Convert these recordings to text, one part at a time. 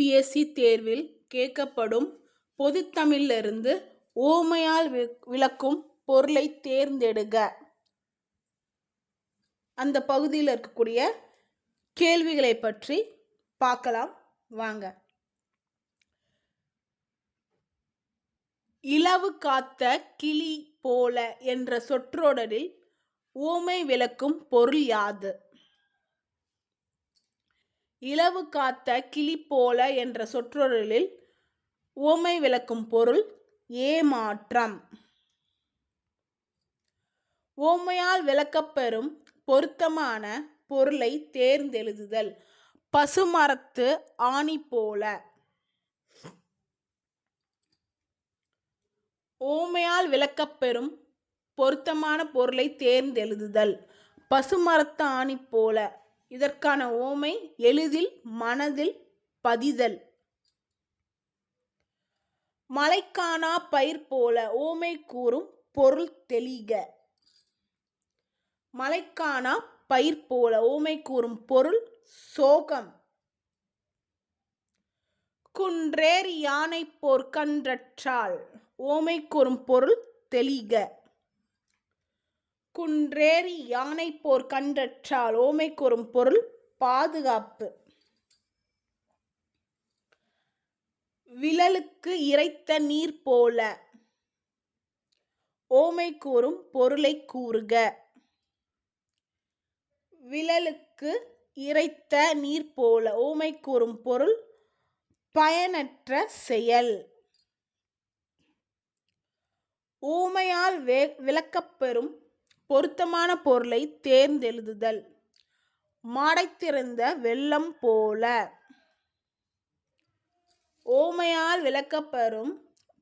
TNPSC தேர்வில் கேட்கப்படும் பொதுத்தமிழிலிருந்து ஓமையால் விளக்கும் பொருளை தேர்ந்தெடுக. அந்த பகுதியில் இருக்கக்கூடிய கேள்விகளை பற்றி பார்க்கலாம். வாங்க. இலவு காத்த கிளி போல என்ற சொற்றொடரில் ஓமை விளக்கும் பொருள் யாது? இலவு காத்த கிளி போல என்ற சொற்றொருளில் ஓமை விளக்கும் பொருள் ஏமாற்றம். ஓமையால் விளக்கப்பெறும் பொருத்தமான பொருளை தேர்ந்தெழுதுதல். பசுமரத்து ஆணி போல. ஓமையால் விளக்கப்பெறும் பொருத்தமான பொருளை தேர்ந்தெழுதுதல். பசுமரத்து ஆணி போல. இதற்கான ஓமை எளிதில் மனதில் பதிதல். மலைக்கானா பயிர் போல ஓமை கூறும் பொருள் தெளிக. மலைக்கானா பயிர் போல ஓமை கூறும் பொருள் சோகம். குன்றேறி யானை போர்க்கன்றற்றால் ஓமை கூறும் பொருள் தெளிக. குன்றேறி யானை போர் கன்றற்றால் ஓமை கூறும் பொருள் பாதுகாப்பு. விழலுக்கு இறைத்த நீர் போல ஓமை கூறும் பொருளை கூறுக. விழலுக்கு இறைத்த நீர் போல ஓமை கூறும் பொருள் பயனற்ற செயல். ஊமையால் வே விளக்கப்பெறும் பொருத்தமான பொருளை தேர்ந்தெழுதுதல். மாடைத்திறந்த வெள்ளம் போல. ஓமையால் விளக்கப்பெறும்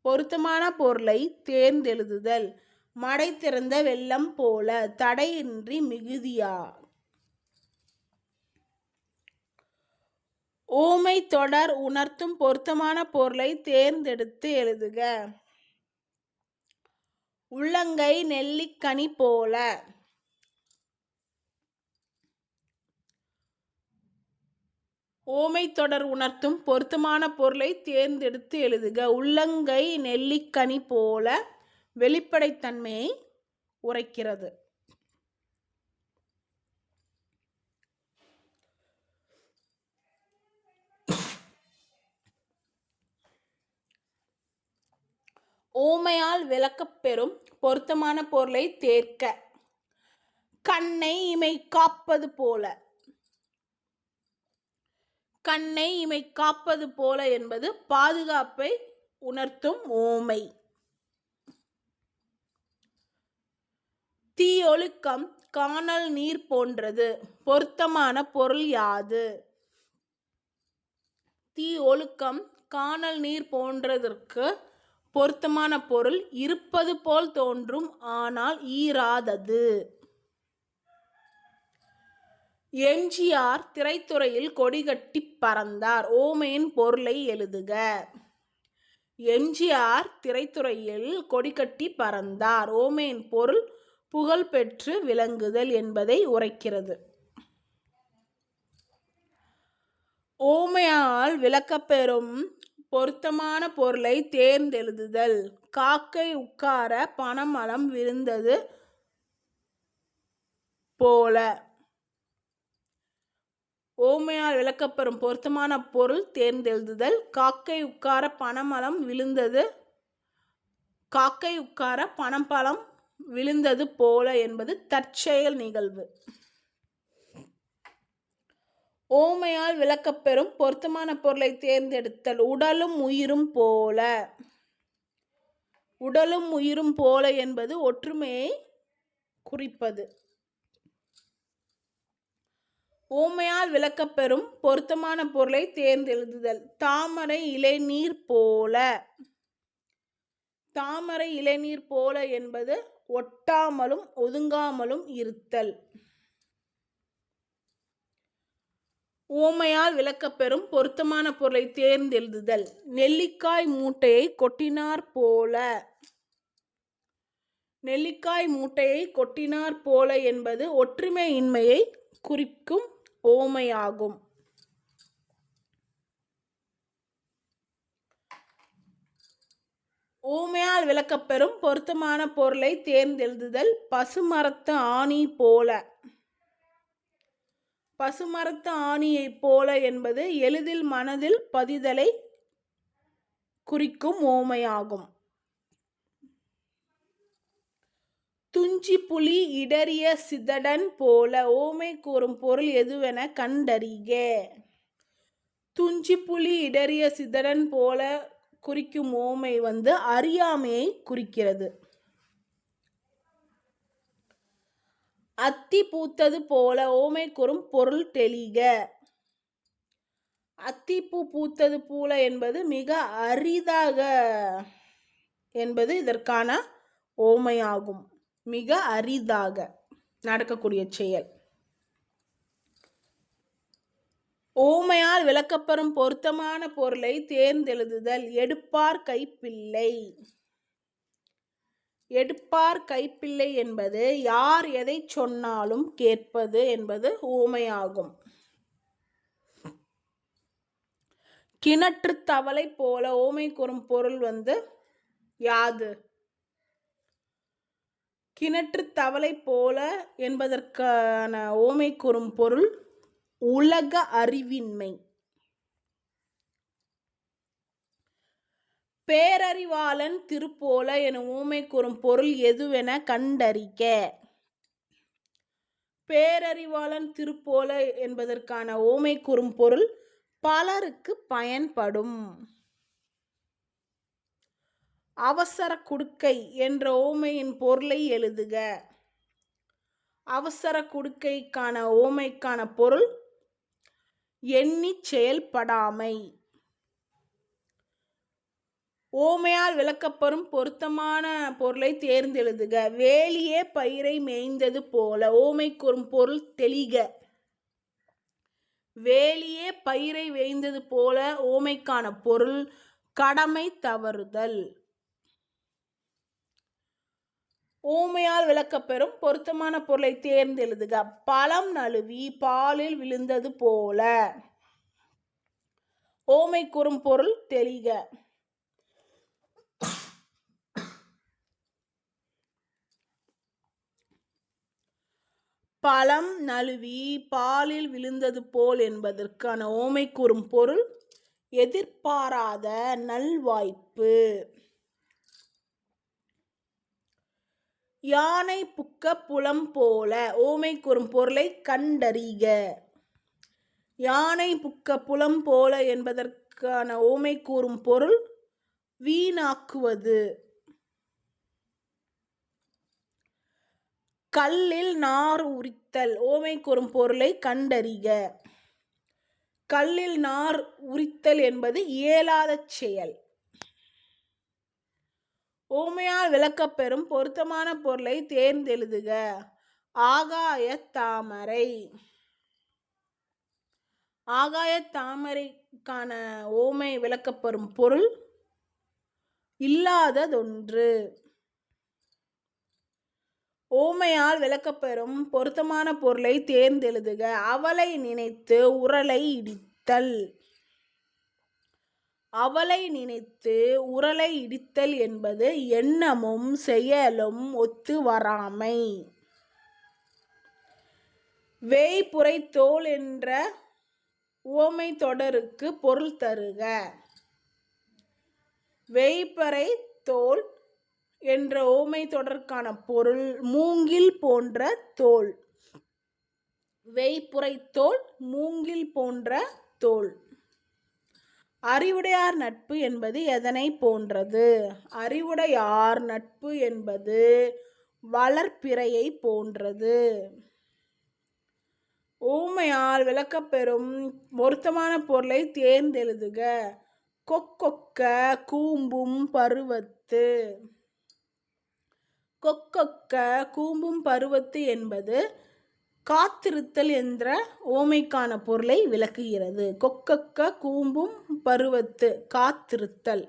பொருத்தமான பொருளை தேர்ந்தெழுதுதல். மடை திறந்த வெள்ளம் போல. தடையின்றி மிகுதியா? ஓமை தொடர் உணர்த்தும் பொருத்தமான பொருளை தேர்ந்தெடுத்து எழுதுக. உள்ளங்கை நெல்லிக்கனி போல. ஓமை தொடர் உணர்த்தும் பொருத்தமான பொருளை தேர்ந்தெடுத்து எழுதுக. உள்ளங்கை நெல்லிக்கனி போல வெளிப்படைத்தன்மையை உரைக்கிறது. ஊமையால் விளக்கப்பெறும் பொருத்தமான பொருளை தேர்க்க. கண்ணை இமை காப்பது போல. கண்ணை இமை காப்பது போல என்பது பாதுகாப்பை உணர்த்தும் ஓமை தீயொழுக்கம் காணல் நீர் போன்றது. பொருத்தமான பொருள் யாது? தீ ஒழுக்கம் காணல் நீர் போன்றதற்கு பொருத்தமான பொருள் இருப்பது போல் தோன்றும் ஆனால் ஈராதது. எம்ஜிஆர் திரைத்துறையில் கொடிகட்டி பறந்தார். ஓமையின் பொருளை எழுதுக. எம்ஜிஆர் திரைத்துறையில் கொடிகட்டி பறந்தார். ஓமையின் பொருள் புகழ் பெற்று விளங்குதல் என்பதை உரைக்கிறது. ஓமையால் விளக்கப்பெறும் பொருத்தமான பொருளை தேர்ந்தெழுதுதல். காக்கை உட்கார பணமலம் விழுந்தது போல. ஓமையால் விளக்கப்பெறும் பொருத்தமான பொருள் தேர்ந்தெழுதுதல். காக்கை உட்கார பணமலம் விழுந்தது காக்கை உட்கார பணம்பழம் விழுந்தது போல என்பது தற்செயல் நிகழ்வு. ஓமையால் விளக்கப்பெறும் பொருத்தமான பொருளை தேர்ந்தெடுத்தல் உடலும் உயிரும் போல. உடலும் உயிரும் போல என்பது ஒற்றுமையை குறிப்பது. ஓமையால் விளக்கப்பெறும் பொருத்தமான பொருளை தேர்ந்தெழுதுதல் தாமரை இலைநீர் போல. தாமரை இலைநீர் போல என்பது ஒட்டாமலும் ஒதுங்காமலும் இருத்தல். ஓமையால் விளக்கப்பெறும் பொருத்தமான பொருளை தேர்ந்தெழுதுதல். நெல்லிக்காய் மூட்டையை கொட்டினார் போல. நெல்லிக்காய் மூட்டையை கொட்டினார் போல என்பது ஒற்றுமையின்மையை குறிக்கும் ஓமையாகும் ஊமையால் விளக்கப்பெறும் பொருத்தமான பொருளை தேர்ந்தெழுதுதல் பசுமரத்து ஆணி போல. பசுமரத்து ஆணியைப் போல என்பது எளிதில் மனதில் பதிதலை குறிக்கும் ஓமையாகும். துஞ்சி புலி இடறிய சிதடன் போல ஓமை கூறும் பொருள் எதுவென கண்டறிக. துஞ்சி புலி இடறிய சிதடன் போல குறிக்கும் ஓமை வந்து அறியாமையை குறிக்கிறது. அத்தி பூத்தது போல ஓமை கூறும் பொருள் தெளிக. அத்திப்பூ பூத்தது போல என்பது மிக அரிதாக என்பது இதற்கான ஓமையாகும் மிக அரிதாக நடக்கக்கூடிய செயல். ஓமையால் விளக்கப்பெறும் பொருத்தமான பொருளை தேர்ந்தெழுதுதல் எடுப்பார் கைப்பிள்ளை. எடுப்பார் கைப்பிள்ளை என்பது யார் எதை சொன்னாலும் கேட்பது என்பது ஊமையாகும். கிணற்று தவளை போல ஓமை கூறும் பொருள் வந்து யாது? கிணற்று தவளை போல என்பதற்கான ஓமை கூறும் பொருள் உலக அறிவின்மை. பேரறிவாளன் திருப்போல என ஊமை கூறும் பொருள் எதுவென கண்டறிக்க. பேரறிவாளன் திருப்போல என்பதற்கான ஓமை கூறும் பொருள் பலருக்கு பயன்படும். அவசர குடுக்கை என்ற ஓமையின் பொருளை எழுதுக. அவசர குடுக்கைக்கான ஓமைக்கான பொருள் எண்ணி செயல்படாமை. ஓமையால் விளக்கப்பெறும் பொருத்தமான பொருளை தேர்ந்தெழுதுக. வேலியே பயிரை மேய்ந்தது போல ஓமை கூறும் பொருள் தெளிக. வேலியே பயிரை வேய்ந்தது போல ஓமைக்கான பொருள் கடமை தவறுதல். ஊமையால் விளக்கப்பெறும் பொருத்தமான பொருளை தேர்ந்தெழுதுக. பழம் நழுவி பாலில் விழுந்தது போல. ஓமை கூறும் பொருள் தெளிக. பழம் நழுவி பாலில் விழுந்தது போல் என்பதற்கான ஓமை கூறும் பொருள் எதிர்பாராத நல்வாய்ப்பு. யானை புக்க புலம் போல ஓமை கூறும் பொருளை கண்டறிக. யானை புக்க புலம் போல என்பதற்கான ஓமை கூறும் பொருள் வீணாக்குவது. கல்லில் நார் உரித்தல். ஓமை கூறும் பொருளை கண்டறிக. கல்லில் நார் உரித்தல் என்பது இயலாத செயல். ஊமையால் விளக்கப்பெறும் பொருத்தமான பொருளை தேர்ந்தெழுதுக. ஆகாய தாமரை. ஆகாய தாமரைக்கான ஓமை விளக்கப்பெறும் பொருள் இல்லாததொன்று. ஓமையால் விளக்கப்பெறும் பொருத்தமான பொருளை தேர்ந்தெழுதுக. அவளை நினைத்து உரலை இடித்தல். அவளை நினைத்து உரலை இடித்தல் என்பது எண்ணமும் செயலும் ஒத்து வராமை. வேய்புரை தோல் என்ற ஓமை தொடருக்கு பொருள் தருக. வேய்பறை தோல் என்ற ஓமை தொடர்க்கான பொருள் மூங்கில் போன்ற தோல். வேய்புரை தோல் மூங்கில் போன்ற தோல். அறிவுடையார் நட்பு என்பது எதனை போன்றது? அறிவுடையார் நட்பு என்பது வளர்ப்பிறையை போன்றது. ஊமையால் விளக்கப்பெறும் பொருத்தமான பொருளை தேர்ந்தெழுதுக. கொக்கொக்க கூம்பும் பருவத்து. கொக்கொக்க கூம்பும் பருவத்து என்பது காத்திருத்தல் என்ற ஓமைக்கான பொருளை விளக்குகிறது. கொக்கக்க கூம்பும் பருவத்து காத்திருத்தல்.